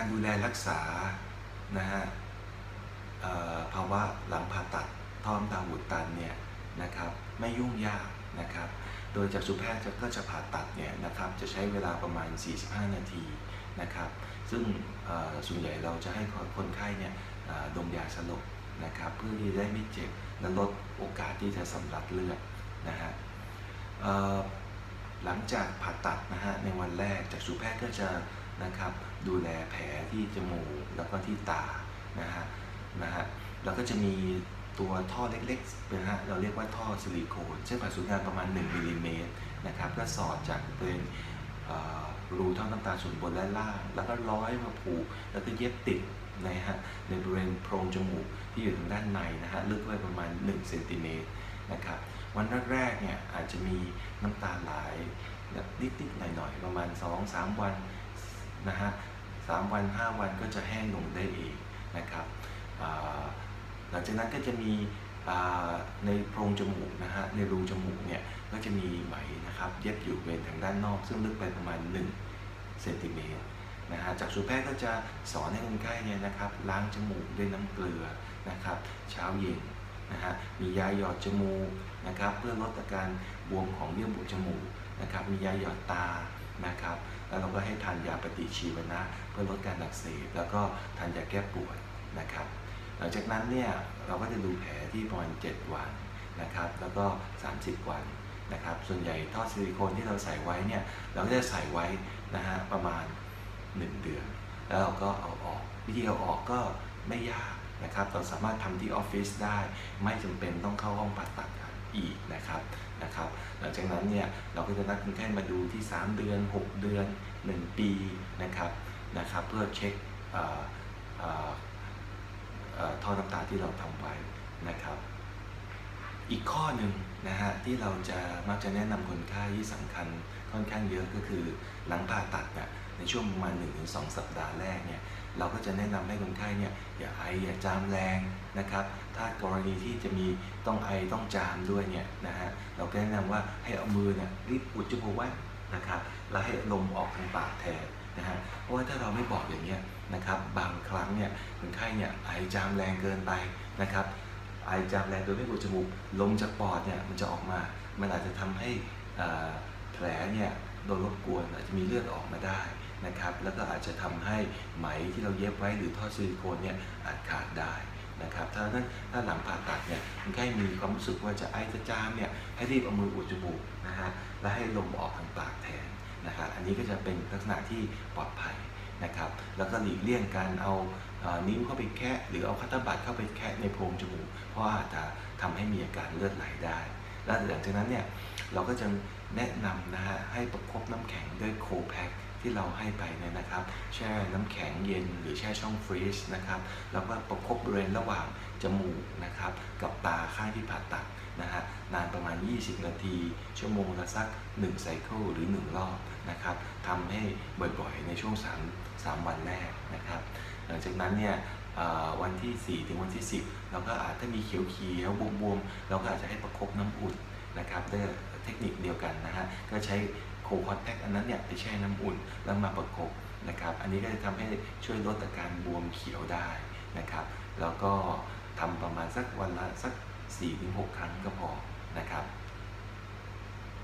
การดูแลรักษานะฮะภาวะหลังผ่าตัดท่อน้ำตาอุตันเนี่ยนะครับไม่ยุ่งยากนะครับ โดยจากสุแพทย์ก็จะผ่าตัดเนี่ยนะครับจะใช้เวลาประมาณ 45 นาทีนะครับ ซึ่งส่วนใหญ่เราจะให้คนไข้เนี่ยเอ่อดมยาสลบนะครับเพื่อที่จะได้ไม่เจ็บและลดโอกาสที่จะสำลักเลือดนะฮะหลังจากผ่าตัดนะฮะในวันแรกจากสุแพทย์ก็จะ นะครับ ดูแลแผลที่จมูกแล้วก็ที่ตานะฮะนะฮะแล้วก็จะมีตัวท่อเล็กๆนะฮะเราเรียกว่าท่อซิลิโคนซึ่งผ่าศูนย์กลางประมาณ 1มิลลิเมตรนะครับก็สอดจากบริเวณเอ่อรูท่อน้ำตาส่วนบนและล่าง แล้วก็ร้อยมาผูกแล้วก็เย็บติดนะฮะในบริเวณโพรงจมูกที่อยู่ทางด้านในนะฮะลึกไว้ประมาณ1เซนติเมตรนะครับวันแรกๆเนี่ยอาจจะมีน้ำตาไหลนิดๆหน่อยๆ ประมาณ 2-3 วัน นะฮะสามวัน 5 วันก็จะแห้งลงได้เองนะครับหลังจากนั้นก็จะมีในโพรงจมูกนะฮะในรูจมูกเนี่ยก็จะมีไหมนะครับเย็บอยู่บริเวณทางด้านนอก ซึ่งลึกไปประมาณ1เซนติเมตรนะฮะจากสูแพทย์ก็จะสอนให้คนไข้เนี่ยนะครับล้างจมูกด้วยน้ำเกลือนะครับเช้าเย็นนะฮะมียาหยอดจมูกนะครับเพื่อลดอาการบวมของเยื่อบุจมูกนะครับมียาหยอดตา นะครับ แล้วเราก็ให้ทานยาปฏิชีวนะ เพื่อลดการอักเสบแล้วก็ทานยาแก้ปวดนะครับ หลังจากนั้นเนี่ยเราก็จะดูแผลที่ประมาณ7วันนะครับ แล้วก็ 30 วันนะครับ ส่วนใหญ่ท่อซิลิโคนที่เราใส่ไว้เนี่ยเราก็จะใส่ไว้นะฮะประมาณ 1 เดือน แล้วเราก็เอาออกวิธีเอาออกก็ไม่ยากนะครับ เราสามารถทำที่ออฟฟิศได้ ไม่จำเป็นต้องเข้าห้องผ่าตัด อีกนะครับนะครับ หลังจากนั้นเนี่ยเราก็จะนัดคนไข้มาดูที่ 3 เดือน 6 เดือน 1 ปีนะครับนะครับ เพื่อเช็คท่อน้ำตาที่เราทำไว้นะครับ อีกข้อหนึ่งนะฮะที่เราจะมักจะแนะนำคนไข้ที่สำคัญค่อนข้างเยอะก็คือหลังผ่าตัดเนี่ยในช่วงประมาณ1-2 สัปดาห์แรกเนี่ย เราก็จะแนะนำให้คนไข้เนี่ยอย่าไออย่าจามแรงนะครับ ถ้ากรณีที่จะมีต้องไอต้องจามด้วยเนี่ยนะฮะเราก็แนะนำว่าให้เอามือเนี่ยรีบอุดจมูกไว้นะครับแล้วให้ลมออกทางปากแทนนะฮะเพราะว่าถ้าเราไม่บอกอย่างเงี้ยนะครับบางครั้งเนี่ยคนไข้เนี่ยไอจามแรงเกินไปนะครับไอจามแรงโดยไม่อุดจมูกลมจากปอดเนี่ยมันจะออกมา มันอาจจะทำให้อาแผลเนี่ย โดนรบกวนอาจจะมีเลือดออกมาได้นะครับ แล้วก็อาจจะทำให้ไหมที่เราเย็บไว้หรือท่อซิลิโคนเนี่ยอาจขาดได้นะครับถ้านั้นถ้าหลังผ่าตัดเนี่ยคนไข้มีความรู้สึกว่าจะไอจะจามเนี่ยให้รีบเอามืออุดจมูกนะฮะและให้ลมออกทางปากแทนนะครับอันนี้ก็จะเป็นลักษณะที่ปลอดภัยนะครับแล้วก็หลีกเลี่ยงการเอาเอ่อนิ้วเข้าไปแคะหรือเอาคัตเตอร์บัตเข้าไปแคะในโพรงจมูกเพราะว่าอาจจะทำให้มีอาการเลือดไหลได้ แล้วหลังจากนั้นเนี่ยเราก็จะแนะนำนะฮะ ให้ประคบน้ำแข็งด้วยโคแพ็คที่เราให้ไปเนี่ยนะครับ แช่น้ำแข็งเย็นหรือแช่ช่องฟรีซนะครับแล้วก็ประคบบริเวณระหว่างจมูกนะครับกับตาข้างที่ผ่าตัดนะฮะนานประมาณ 20 นาที ชั่วโมงละสัก1ไซเคิลหรือ 1 รอบนะครับทำให้บ่อยๆ ในช่วง 3 3 วันแรกนะครับ หลังจากนั้นเนี่ยวันที่ 4 ถึงวันที่ 10 เราก็อาจถ้ามีเขียวเขียวๆบวมๆเราก็อาจจะให้ประคบน้ำอุ่นนะครับด้วย เทคนิคเดียวกันนะฮะก็ใช้โคคอนแทคอันนั้นเนี่ยไปแช่น้ำอุ่นแล้วมาประกบนะครับ อันนี้ก็จะทำให้ช่วยลดอาการบวมเขียวได้นะครับ แล้วก็ทำประมาณสักวันละสัก 4-6 ครั้งก็พอนะครับ